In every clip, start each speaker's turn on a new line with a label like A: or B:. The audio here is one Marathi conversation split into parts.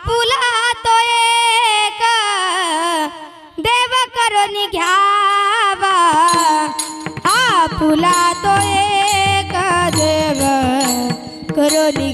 A: आपुला तो एक. देव करून घ्यावा. आपुला तो एक. देव करून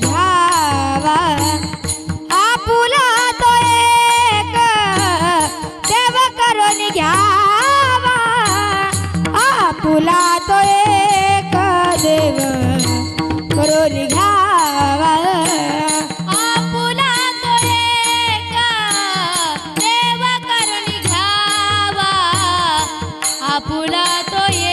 A: আপুরা তো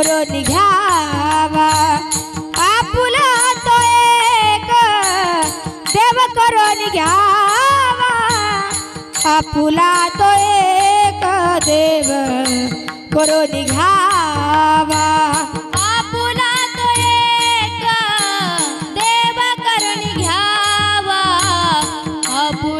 A: करून घ्यावा. आपुला तो एक देव करून घ्यावा.
B: आपुला तो एक देव करून घ्यावा. आपुला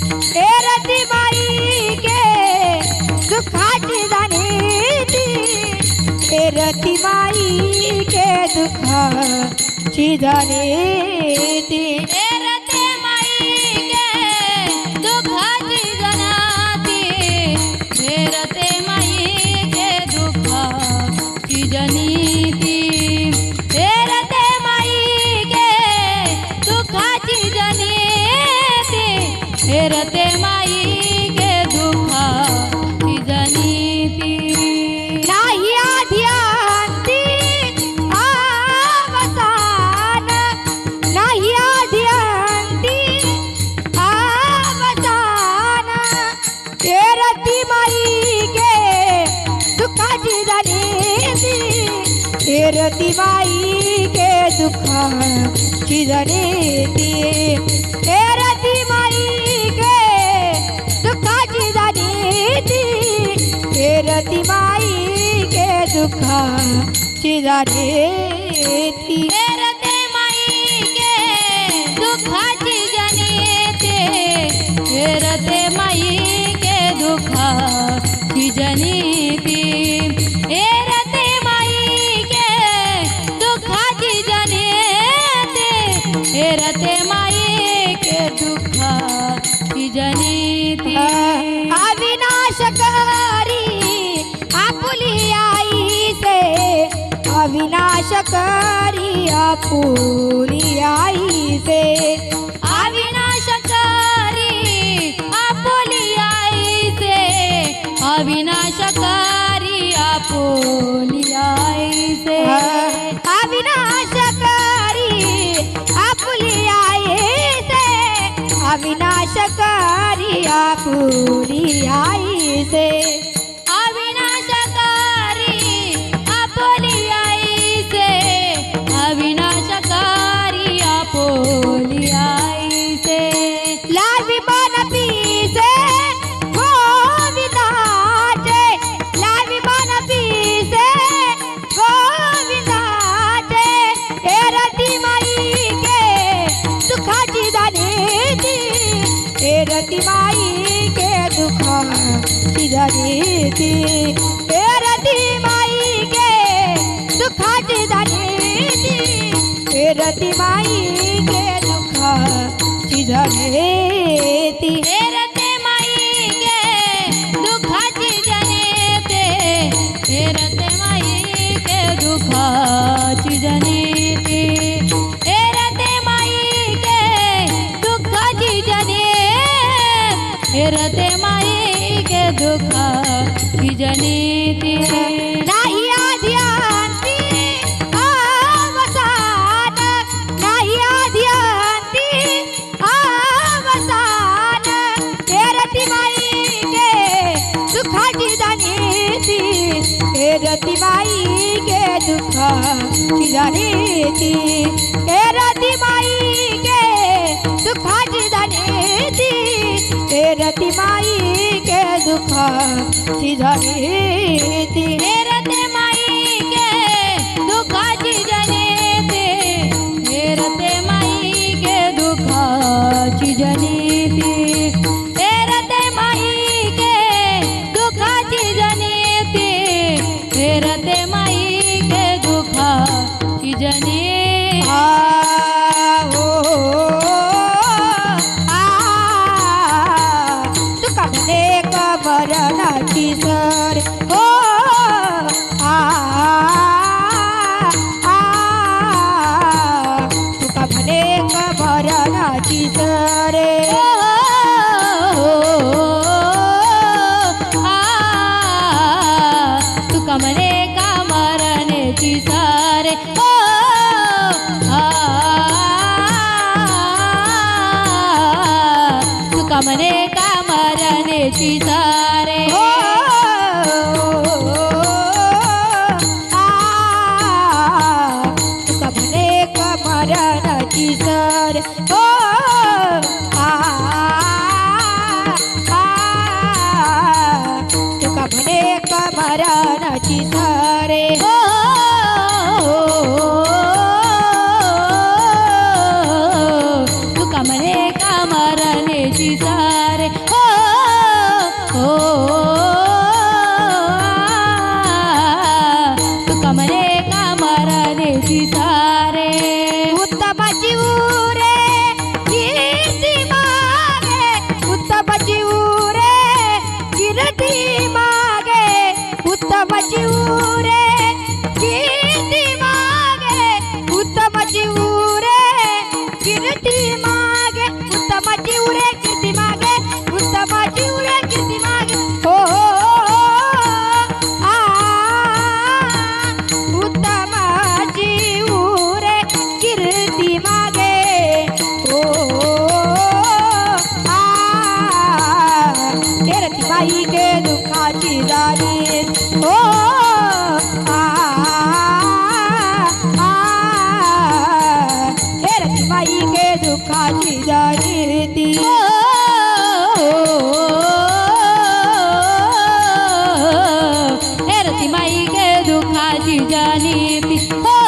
A: माई के दुख चिदने तिने रते माई के दुख चिदनाती रते माई के दुख चिदनीती
B: रते माई के दुख रती माई गे दुखाची झाली मी. रती माई गे दुखाची
A: झाली ती. रती माई गे दुखाची झाली ती. रती माई गे दुखाची झाली ती.
B: रती माई ते.
A: अविनाशकारी आपुली आई से. अविनाशकारी आपू
B: अविनाशकारी पूरी आई से
A: झाली माई के दुःखाची झाली ती फेरती माई गे ती फेरते माई गे दुःखाची
B: जने ते
A: फेरते माई गे दुःखाची
B: ಗೆ ದುಃಖ ಚಿರನೇತಿ ಹೇರತಿ ಮಾಯಿಗೆ ದುಃಖ ಚಿರನೇತಿ ಹೇರತಿ के ದುಃಖ ಚಿರನೇತಿ कमरे का
A: कामाराण्याची सा Oh.